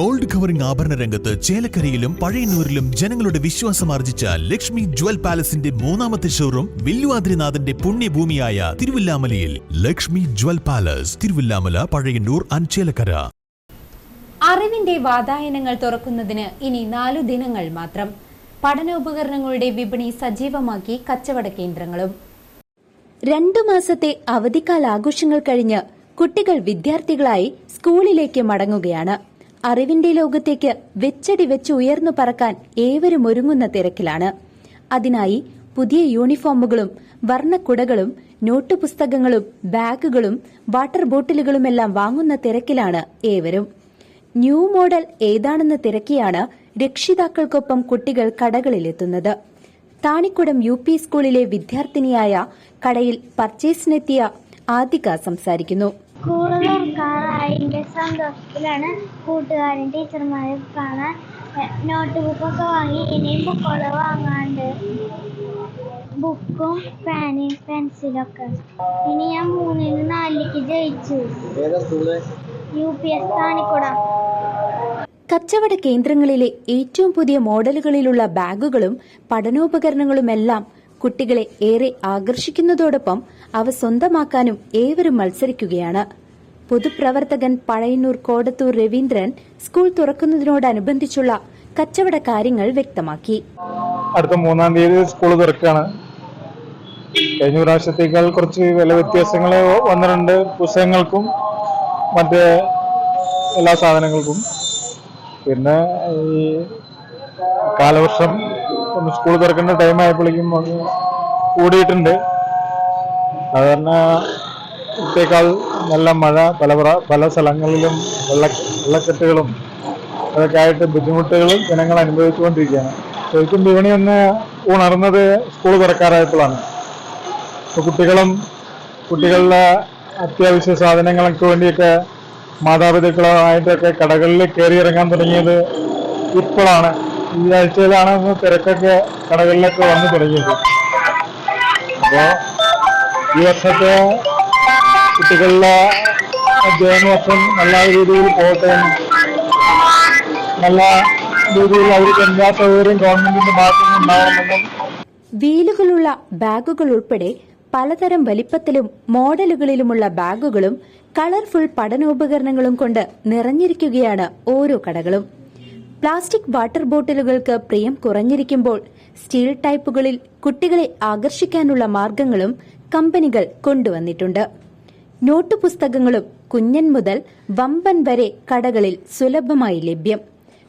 Gold covering ആഭരണ രംഗത്ത് ചേലക്കരയിലും പഴയന്നൂരിലും ജനങ്ങളുടെ വിശ്വാസം ആർജിച്ച ലക്ഷ്മി ജ്വൽ പാലസിന്റെ മൂന്നാമത്തെ ഷോറൂം വില്ലുവാദ്രിനാഥന്റെ പുണ്യഭൂമിയായ തിരുവില്ലാമലയിൽ. ലക്ഷ്മി ജ്വൽ പാലസ് തിരുവില്ലാമല പഴയന്നൂർ അഞ്ചേലക്കര ചേലക്കര. അറിവിന്റെ വാതായനങ്ങൾ തുറക്കുന്നതിന് ഇനി നാലു ദിനങ്ങൾ മാത്രം. പഠനോപകരണങ്ങളുടെ വിപണി സജീവമാക്കി കച്ചവട കേന്ദ്രങ്ങളും. രണ്ടു മാസത്തെ അവധിക്കാല ആഘോഷങ്ങൾ കഴിഞ്ഞ് കുട്ടികൾ വിദ്യാർത്ഥികളായി സ്കൂളിലേക്ക് മടങ്ങുകയാണ്. അറിവിന്റെ ലോകത്തേക്ക് വെച്ചടി വെച്ച് ഉയർന്നു പറക്കാൻ ഏവരും ഒരുങ്ങുന്ന തിരക്കിലാണ്. അതിനായി പുതിയ യൂണിഫോമുകളും വർണക്കുടകളും നോട്ട് പുസ്തകങ്ങളും ബാഗുകളും വാട്ടർ ബോട്ടിലുകളുമെല്ലാം വാങ്ങുന്ന തിരക്കിലാണ് ഏവരും. ന്യൂ മോഡൽ ഏതാണെന്ന് തിരക്കിയാണ് രക്ഷിതാക്കൾക്കൊപ്പം കുട്ടികൾ കടകളിലെത്തുന്നത്. താണിക്കുടം യു പി സ്കൂളിലെ വിദ്യാർത്ഥിനിയായ കടയിൽ പർച്ചേസിനെത്തിയ ആദിക സംസാരിക്കുന്നു. തുറക്കാറായതിന്റെ സന്തോഷത്തിലാണ് കൂട്ടുകാരും ടീച്ചർമാരും കാണാൻ നോട്ട് ബുക്കൊക്കെ വാങ്ങി ഇനിയും ബുക്കുകൾ വാങ്ങാണ്ട്. ബുക്കും പേനയും ഒക്കെ ഇനി ഞാൻ മൂന്നിൽ മൂന്നിന് നാലിലേക്ക് ജയിച്ചു. യു പി എസ് കാണിക്കൂടാ. കച്ചവട കേന്ദ്രങ്ങളിലെ ഏറ്റവും പുതിയ മോഡലുകളിലുള്ള ബാഗുകളും പഠനോപകരണങ്ങളുമെല്ലാം കുട്ടികളെ ഏറെ ആകർഷിക്കുന്നതോടൊപ്പം അവ സ്വന്തമാക്കാനും ഏവരും മത്സരിക്കുകയാണ്. പൊതുപ്രവർത്തകൻ പഴയന്നൂർ കോടത്തൂർ രവീന്ദ്രൻ സ്കൂൾ തുറക്കുന്നതിനോടനുബന്ധിച്ചുള്ള കച്ചവട കാര്യങ്ങൾ വ്യക്തമാക്കി. അടുത്ത മൂന്നാം തീയതി സ്കൂൾ തുറക്കുകയാണ്. കഴിഞ്ഞ പ്രാവശ്യത്തേക്കാൾ കുറച്ച് വില വ്യത്യാസങ്ങൾ വന്നിട്ടുണ്ട്. പുസ്തകങ്ങൾക്കും മറ്റ് എല്ലാ സാധനങ്ങൾക്കും. പിന്നെ ഈ കാലവർഷം ഒന്ന് സ്കൂൾ തുറക്കേണ്ട ടൈം ആയപ്പോഴേക്കും കൂടിയിട്ടുണ്ട്. അത് കാരണത്തേക്കാൾ നല്ല മഴ പല പല സ്ഥലങ്ങളിലും വെള്ള വെള്ളക്കെട്ടുകളും അതൊക്കെ ആയിട്ട് ബുദ്ധിമുട്ടുകളും ജനങ്ങൾ അനുഭവിച്ചുകൊണ്ടിരിക്കുകയാണ്. ശരിക്കും വിപണി ഒന്ന് ഉണർന്നത് സ്കൂൾ തുറക്കാറായപ്പോഴാണ്. ഇപ്പോൾ കുട്ടികളും കുട്ടികളുടെ അത്യാവശ്യ സാധനങ്ങൾക്ക് വേണ്ടിയൊക്കെ മാതാപിതാക്കളുമായിട്ടൊക്കെ കടകളിൽ കയറി ഇറങ്ങാൻ തുടങ്ങിയത് ഇപ്പോഴാണ്. ഈ ആഴ്ചയിലാണ് തിരക്കൊക്കെ കടകളിലൊക്കെ വന്നു തുടങ്ങിയത്. അപ്പോൾ ഈ വർഷത്തെ കുട്ടികളുടെ അധ്യയന വർഷം നല്ല രീതിയിൽ പോകട്ടെ. നല്ല രീതിയിൽ അവർക്ക് എല്ലാ സൗകര്യം ഗവൺമെന്റിന്റെ ഭാഗത്തു നിന്ന് ഉണ്ടാവണമെന്നും വീലുകളുള്ള ബാഗുകൾ ഉൾപ്പെടെ പലതരം വലിപ്പത്തിലും മോഡലുകളിലുമുള്ള ബാഗുകളും കളർഫുൾ പഠനോപകരണങ്ങളും കൊണ്ട് നിറഞ്ഞിരിക്കുകയാണ് ഓരോ കടകളും. പ്ലാസ്റ്റിക് വാട്ടർ ബോട്ടിലുകൾക്ക് പ്രിയം കുറഞ്ഞിരിക്കുമ്പോൾ സ്റ്റീൽ ടൈപ്പുകളിൽ കുട്ടികളെ ആകർഷിക്കാനുള്ള മാർഗങ്ങളും കമ്പനികൾ കൊണ്ടുവന്നിട്ടുണ്ട്. നോട്ട് പുസ്തകങ്ങളും കുഞ്ഞൻ മുതൽ വമ്പൻ വരെ കടകളിൽ സുലഭമായി ലഭ്യം.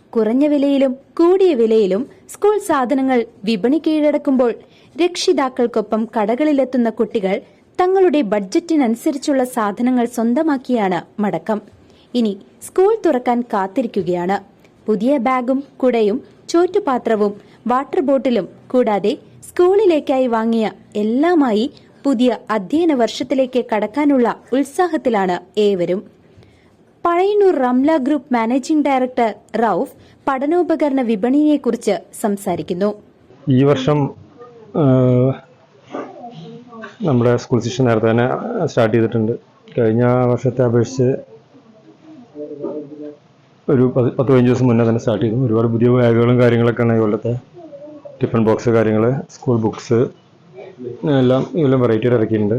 കുറഞ്ഞ വിലയിലും കൂടിയ വിലയിലും സ്കൂൾ സാധനങ്ങൾ വിപണി കീഴടക്കുമ്പോൾ രക്ഷിതാക്കൾക്കൊപ്പം കടകളിലെത്തുന്ന കുട്ടികൾ തങ്ങളുടെ ബഡ്ജറ്റിനനുസരിച്ചുള്ള സാധനങ്ങൾ സ്വന്തമാക്കിയാണ് മടക്കം. ഇനി സ്കൂൾ തുറക്കാൻ കാത്തിരിക്കുകയാണ്. പുതിയ ബാഗും കുടയും ചോറ്റുപാത്രവും വാട്ടർ ബോട്ടിലും കൂടാതെ സ്കൂളിലേക്കായി വാങ്ങിയ എല്ലാമായി പുതിയ അധ്യയന വർഷത്തിലേക്ക് കടക്കാനുള്ള ഉത്സാഹത്തിലാണ് ഏവരും. Pazhayannur Ramla group managing director Rauf പഠനോപകരണ വിപണിയെക്കുറിച്ച് സംസാരിക്കുന്നു. ഈ വർഷം നമ്മുടെ സ്കൂൾ സെഷൻ നേരത്തെ തന്നെ സ്റ്റാർട്ട് ചെയ്തിട്ടുണ്ട്. കഴിഞ്ഞ വർഷത്തെ അപേക്ഷിച്ച് ഒരു പത്ത് പതിനഞ്ച് ദിവസം മുന്നേ തന്നെ സ്റ്റാർട്ട് ചെയ്തു. ഒരുപാട് പുതിയ ബാഗുകളും കാര്യങ്ങളൊക്കെയാണ് കൊല്ലത്തെ ടിഫിൻ ബോക്സ് കാര്യങ്ങൾ സ്കൂൾ ബുക്സ് എല്ലാം ഇതിലും വെറൈറ്റിയിൽ ഇറക്കിയിട്ടുണ്ട്.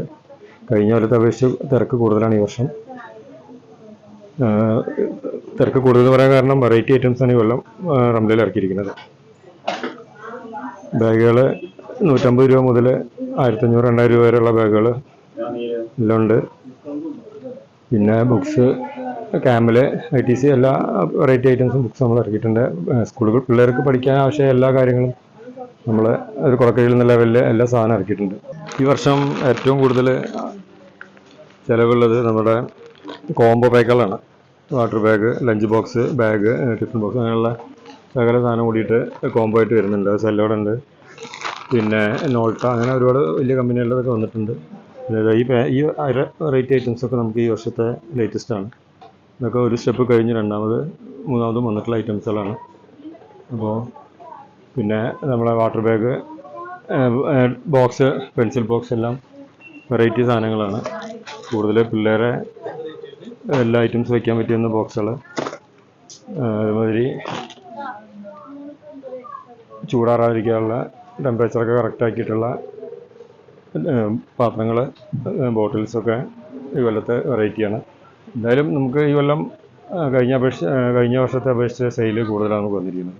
കഴിഞ്ഞ കൊല്ലത്തെ അപേക്ഷിച്ച് തിരക്ക് കൂടുതലാണ് ഈ വർഷം. തിരക്ക് കൂടുതൽ പറയാൻ കാരണം വെറൈറ്റി ഐറ്റംസ് ആണ് ഈ കൊല്ലം റംലയിൽ ഇറക്കിയിരിക്കുന്നത്. ബാഗുകൾ നൂറ്റമ്പത് രൂപ മുതൽ ആയിരത്തഞ്ഞൂറ് രണ്ടായിരം രൂപ വരെയുള്ള ബാഗുകൾ എല്ലാം ഉണ്ട്. പിന്നെ ബുക്സ് ക്യാമ്പിൽ ഐ ടി സി എല്ലാ വെറൈറ്റി ഐറ്റംസും ബുക്സ് നമ്മൾ ഇറക്കിയിട്ടുണ്ട്. സ്കൂളുകൾ പിള്ളേർക്ക് പഠിക്കാൻ ആവശ്യമായ എല്ലാ കാര്യങ്ങളും നമ്മൾ ഒരു കുറക്കഴിയിൽ നിന്ന ലെവലിൽ എല്ലാ സാധനം ഇറക്കിയിട്ടുണ്ട്. ഈ വർഷം ഏറ്റവും കൂടുതൽ ചിലവുള്ളത് നമ്മുടെ combo പാക്കുകളാണ് water bag lunch box bag tiffin box അങ്ങനെയുള്ള സകല സാധനം കൂടിയിട്ട് കോംബോ ആയിട്ട് വരുന്നുണ്ട്. സെല്ലോഡ് ഉണ്ട്. പിന്നെ നോൾട്ട അങ്ങനെ ഒരുപാട് വലിയ കമ്പനികളിലൊക്കെ വന്നിട്ടുണ്ട്. ഈ ഈ അര ഐറ്റംസ് ഒക്കെ നമുക്ക് ഈ വർഷത്തെ ലേറ്റസ്റ്റ് ആണ്. ഇതൊക്കെ ഒരു സ്റ്റെപ്പ് കഴിഞ്ഞ് രണ്ടാമത് മൂന്നാമതും വന്നിട്ടുള്ള ഐറ്റംസുകളാണ് അപ്പോൾ പിന്നെ നമ്മളെ water bag box pencil box എല്ലാം വെറൈറ്റി സാധനങ്ങളാണ്. കൂടുതൽ പിള്ളേരെ എല്ലാ ഐറ്റംസ് വയ്ക്കാൻ പറ്റുന്ന ബോക്സുകൾ അതുമാതിരി ചൂടാറാതിരിക്കാനുള്ള ടെമ്പറേച്ചറൊക്കെ കറക്റ്റ് ആക്കിയിട്ടുള്ള പാത്രങ്ങൾ ബോട്ടിൽസൊക്കെ ഈ കൊല്ലത്തെ വെറൈറ്റിയാണ് എന്തായാലും നമുക്ക് ഈ കൊല്ലം കഴിഞ്ഞ അപേക്ഷ കഴിഞ്ഞ വർഷത്തെ അപേക്ഷിച്ച് സെയിൽ കൂടുതലാണ് നമുക്ക് വന്നിരിക്കുന്നത്.